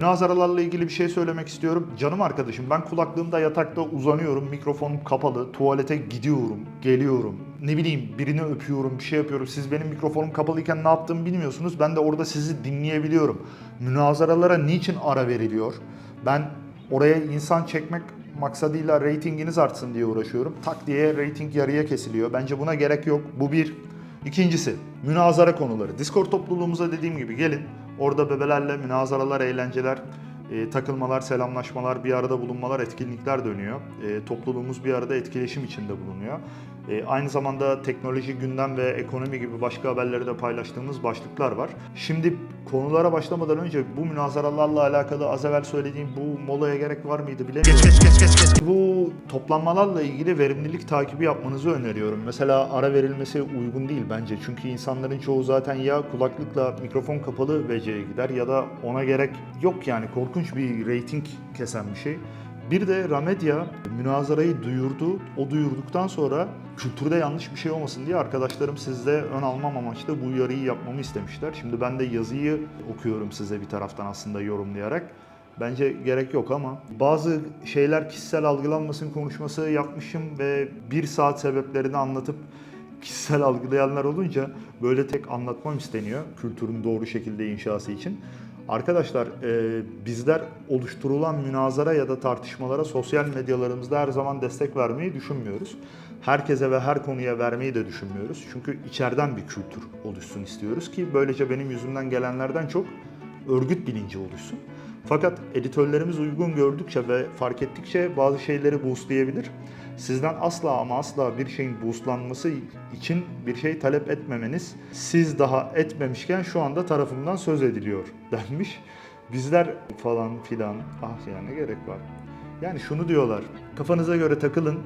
Münazaralarla ilgili bir şey söylemek istiyorum. Canım arkadaşım ben kulaklığımda yatakta uzanıyorum, mikrofonum kapalı, tuvalete gidiyorum, geliyorum. Ne bileyim birini öpüyorum, bir şey yapıyorum. Siz benim mikrofonum kapalıyken ne yaptığımı bilmiyorsunuz. Ben de orada sizi dinleyebiliyorum. Münazaralara niçin ara veriliyor? Ben oraya insan çekmek maksadıyla reytinginiz artsın diye uğraşıyorum. Tak diye reyting yarıya kesiliyor. Bence buna gerek yok. Bu bir. İkincisi, münazara konuları. Discord topluluğumuza dediğim gibi gelin. Orada bebelerle münazaralar, eğlenceler, e, takılmalar, selamlaşmalar, bir arada bulunmalar, etkinlikler dönüyor. E, topluluğumuz bir arada etkileşim içinde bulunuyor. E, aynı zamanda teknoloji, gündem ve ekonomi gibi başka haberleri de paylaştığımız başlıklar var. Şimdi konulara başlamadan önce bu münazaralarla alakalı az evvel söylediğim bu molaya gerek var mıydı bilemiyorum. Bu toplanmalarla ilgili verimlilik takibi yapmanızı öneriyorum. Mesela ara verilmesi uygun değil bence. Çünkü insanların çoğu zaten ya kulaklıkla mikrofon kapalı VC'ye gider ya da ona gerek yok yani korkunç bir reyting kesen bir şey. Bir de Ramedia münazarayı duyurdu. O duyurduktan sonra kültürde yanlış bir şey olmasın diye arkadaşlarım sizde ön almam amaçlı bu uyarıyı yapmamı istemişler. Şimdi ben de yazıyı okuyorum size bir taraftan aslında yorumlayarak. Bence gerek yok ama bazı şeyler kişisel algılanmasın konuşması yapmışım ve bir saat sebeplerini anlatıp kişisel algılayanlar olunca böyle tek anlatmam isteniyor kültürün doğru şekilde inşası için. Arkadaşlar e, bizler oluşturulan münazara ya da tartışmalara sosyal medyalarımızda her zaman destek vermeyi düşünmüyoruz. Herkese ve her konuya vermeyi de düşünmüyoruz. Çünkü içeriden bir kültür oluşsun istiyoruz ki böylece benim yüzümden gelenlerden çok örgüt bilinci oluşsun. Fakat editörlerimiz uygun gördükçe ve fark ettikçe bazı şeyleri boostlayabilir. Sizden asla ama asla bir şeyin boostlanması için bir şey talep etmemeniz, siz daha etmemişken şu anda tarafımdan söz ediliyor denmiş. Bizler falan filan, ah ya ne gerek var. Yani şunu diyorlar, kafanıza göre takılın,